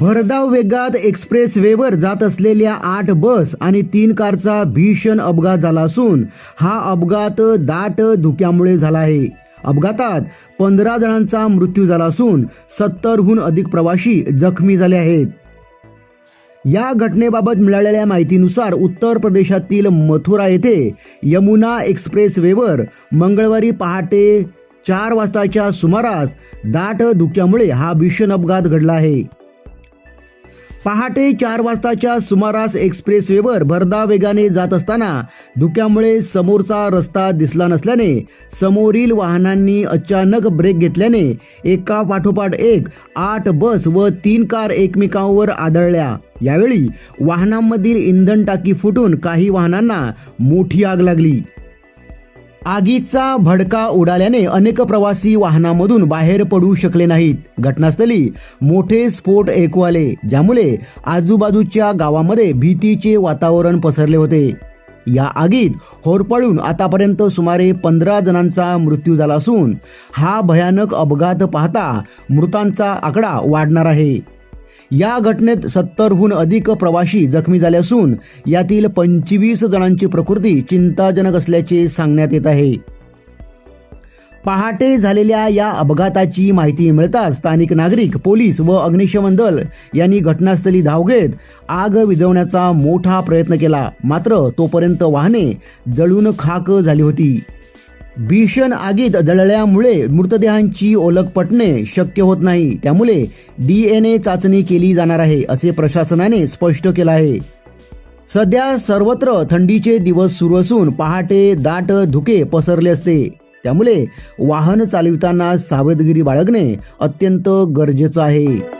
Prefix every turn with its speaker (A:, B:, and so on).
A: भरधाव वेगात एक्सप्रेस वेवर जात असलेल्या आठ बस आणि तीन कारचा भीषण अपघात झाला असून हा अपघात दाट धुक्यामुळे झाला आहे. अपघातात पंधरा जणांचा मृत्यू झाला असून सत्तरहून अधिक प्रवासी जखमी झाले आहेत. या घटनेबाबत मिळालेल्या माहितीनुसार उत्तर प्रदेशातील मथुरा येथे यमुना एक्सप्रेस वेवर मंगळवारी पहाटे चार वाजताच्या सुमारास दाट धुक्यामुळे हा भीषण अपघात घडला आहे. पहाटे चार वाजताच्या सुमारास एक्सप्रेस वेवर वेगाने जात असताना धुक्यामुळे समोरचा रस्ता दिसला नसल्याने समोरील वाहनांनी अचानक ब्रेक घेतल्याने एका पाठोपाठ एक आठ बस व तीन कार एकमेकांवर आदळल्या. यावेळी वाहनांमधील इंधन टाकी फुटून काही वाहनांना मोठी आग लागली. आगीचा भडका उडाल्याने अनेक प्रवासी वाहनामधून बाहेर पडू शकले नाहीत. घटनास्थळी मोठे स्फोट ऐकू आले ज्यामुळे आजूबाजूच्या गावामध्ये भीतीचे वातावरण पसरले होते. या आगीत होरपळून आतापर्यंत सुमारे पंधरा जणांचा मृत्यू झाला असून हा भयानक अपघात पाहता मृतांचा आकडा वाढणार आहे. या घटनेत सत्तरहून अधिक प्रवासी जखमी झाले असून यातील पंचवीस जणांची प्रकृती चिंताजनक असल्याचे सांगण्यात येत आहे. पहाटे झालेल्या या अपघाताची माहिती मिळताच स्थानिक नागरिक पोलीस व अग्निशमन दल यांनी घटनास्थळी धाव घेत आग विझवण्याचा मोठा प्रयत्न केला. मात्र तोपर्यंत वाहने जळून खाक झाली होती. भीषण आगीत दळल्यामुळे मृतदेहांची ओळख पटणे शक्य होत नाही. त्यामुळे डीएनए चाचणी केली जाणार आहे असे प्रशासनाने स्पष्ट केलं आहे. सध्या सर्वत्र थंडीचे दिवस सुरू असून पहाटे दाट धुके पसरले असते. त्यामुळे वाहन चालविताना सावधगिरी बाळगणे अत्यंत गरजेचं आहे.